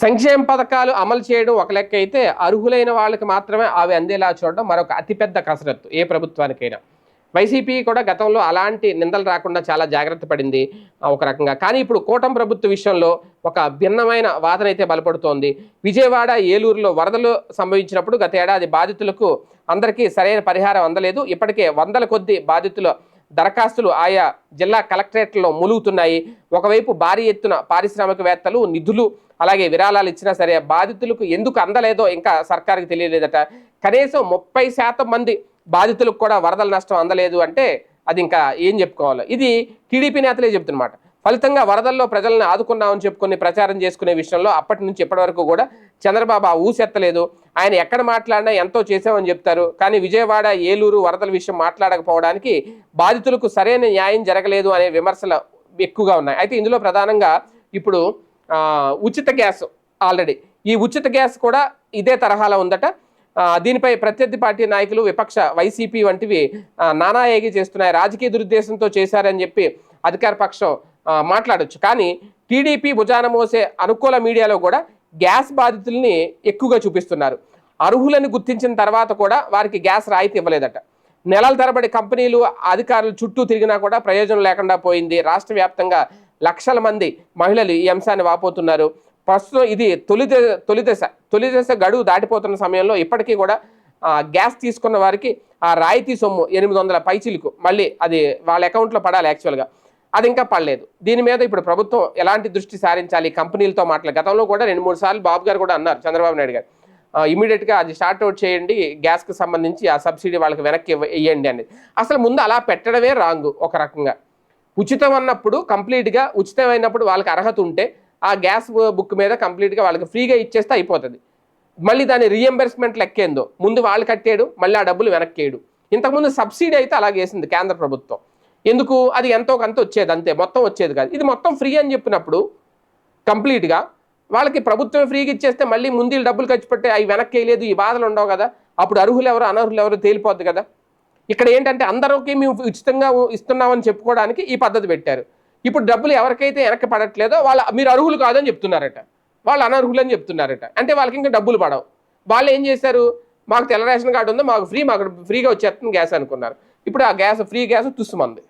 సంక్షేమ పథకాలు అమలు చేయడం ఒక లెక్క అయితే అర్హులైన వాళ్ళకి మాత్రమే అవి అందేలా చూడడం మరొక అతిపెద్ద కసరత్తు ఏ ప్రభుత్వానికైనా. వైసీపీ కూడా గతంలో అలాంటి నిందలు రాకుండా చాలా జాగ్రత్త పడింది ఒక రకంగా. కానీ ఇప్పుడు కూటమి ప్రభుత్వ విషయంలో ఒక భిన్నమైన వాదన అయితే బలపడుతోంది. విజయవాడ ఏలూరులో వరదలు సంభవించినప్పుడు గత ఏడాది బాధితులకు అందరికీ సరైన పరిహారం అందలేదు. ఇప్పటికే వందల కొద్ది బాధితులు దరఖాస్తులు ఆయా జిల్లా కలెక్టరేట్లలో మూలుగుతున్నాయి. ఒకవైపు భారీ ఎత్తున పారిశ్రామికవేత్తలు నిధులు అలాగే విరాళాలు ఇచ్చినా సరే బాధితులకు ఎందుకు అందలేదో ఇంకా సర్కారుకి తెలియలేదట. కనీసం ముప్పై శాతం మంది బాధితులకు కూడా వరదల నష్టం అందలేదు అంటే అది ఇంకా ఏం చెప్పుకోవాలి? ఇది టీడీపీ నేతలే చెప్తున్నమాట ఫలితంగా వరదల్లో ప్రజలను ఆదుకున్నామని చెప్పుకుని ప్రచారం చేసుకునే విషయంలో అప్పటి నుంచి ఇప్పటి వరకు కూడా చంద్రబాబు ఆ ఊసెత్తలేదు ఆయన ఎక్కడ మాట్లాడినా ఎంతో చేసామని చెప్తారు. కానీ విజయవాడ ఏలూరు వరదల విషయం మాట్లాడకపోవడానికి బాధితులకు సరైన న్యాయం జరగలేదు అనే విమర్శలు ఎక్కువగా ఉన్నాయి. అయితే ఇందులో ప్రధానంగా ఇప్పుడు ఉచిత గ్యాస్ ఆల్రెడీ ఈ ఉచిత గ్యాస్ కూడా ఇదే తరహాలో ఉందట. దీనిపై ప్రత్యర్థి పార్టీ నాయకులు విపక్ష వైసీపీ వంటివి నానా ఏగి చేస్తున్నాయి. రాజకీయ దురుద్దేశంతో చేశారని చెప్పి అధికార పక్షం మాట్లాడొచ్చు. కానీ టీడీపీ భుజాన మోసే అనుకూల మీడియాలో కూడా గ్యాస్ బాధితుల్ని ఎక్కువగా చూపిస్తున్నారు. అర్హులను గుర్తించిన తర్వాత కూడా వారికి గ్యాస్ రాయితీ ఇవ్వలేదట. నెలల తరబడి కంపెనీలు అధికారులు చుట్టూ తిరిగినా కూడా ప్రయోజనం లేకుండా పోయింది. రాష్ట్ర వ్యాప్తంగా లక్షల మంది మహిళలు ఈ అంశాన్ని వాపోతున్నారు. ప్రస్తుతం ఇది తొలి తొలి దశ తొలి దశ గడువు దాటిపోతున్న సమయంలో ఇప్పటికీ కూడా గ్యాస్ తీసుకున్న వారికి ఆ రాయితీ సొమ్ము ఎనిమిది వందల పైచీలకు మళ్ళీ అది వాళ్ళ అకౌంట్లో పడాలి యాక్చువల్గా. అది ఇంకా పడలేదు. దీని మీద ఇప్పుడు ప్రభుత్వం ఎలాంటి దృష్టి సారించాలి? కంపెనీలతో మాట్లాడాలి గతంలో కూడా రెండు మూడు సార్లు బాబు గారు కూడా అన్నారు చంద్రబాబు నాయుడు గారు. ఇమీడియట్గా అది స్టార్ట్ అవుట్ చేయండి గ్యాస్కి సంబంధించి ఆ సబ్సిడీ వాళ్ళకి వెనక్కి ఇవ్వండి అనేది. అసలు ముందు అలా పెట్టడమే రాంగ్ ఒక రకంగా. ఉచితం అన్నప్పుడు కంప్లీట్గా ఉచితమైనప్పుడు వాళ్ళకి అర్హత ఉంటే ఆ గ్యాస్ బుక్ మీద కంప్లీట్గా వాళ్ళకి ఫ్రీగా ఇచ్చేస్తే అయిపోతుంది. మళ్ళీ దాని రీఎంబర్స్మెంట్ లెక్కేందో ముందు వాళ్ళు కట్టేడు మళ్ళీ ఆ డబ్బులు వెనక్కేయడు. ఇంతకుముందు సబ్సిడీ అయితే అలాగే వేసింది కేంద్ర ప్రభుత్వం. ఎందుకు? అది ఎంతో కొంత వచ్చేది అంతే మొత్తం వచ్చేది కాదు. ఇది మొత్తం ఫ్రీ అని చెప్పినప్పుడు కంప్లీట్గా వాళ్ళకి ప్రభుత్వమే ఫ్రీగా ఇచ్చేస్తే మళ్ళీ ముందు డబ్బులు ఖర్చు పెట్టి అవి వెనక్కి వేయలేదు ఈ బాధలు ఉండవు కదా? అప్పుడు అర్హులు ఎవరు అనర్హులు ఎవరు తేలిపోద్ది కదా? ఇక్కడ ఏంటంటే అందరికీ మేము ఉచితంగా ఇస్తున్నామని చెప్పుకోవడానికి ఈ పద్ధతి పెట్టారు. ఇప్పుడు డబ్బులు ఎవరికైతే వెనక్కి పడట్లేదో వాళ్ళ మీరు అర్హులు కాదని చెప్తున్నారట. వాళ్ళు అనర్హులు అని చెప్తున్నారట. అంటే వాళ్ళకి ఇంకా డబ్బులు పడవు. వాళ్ళు ఏం చేశారు? మాకు తెల్ల రేషన్ కార్డు ఉందో మాకు ఫ్రీ మాకు ఫ్రీగా వచ్చేస్తుంది గ్యాస్ అనుకున్నారు. ఇప్పుడు ఆ గ్యాస్ ఫ్రీ గ్యాస్ తుస్సుమంది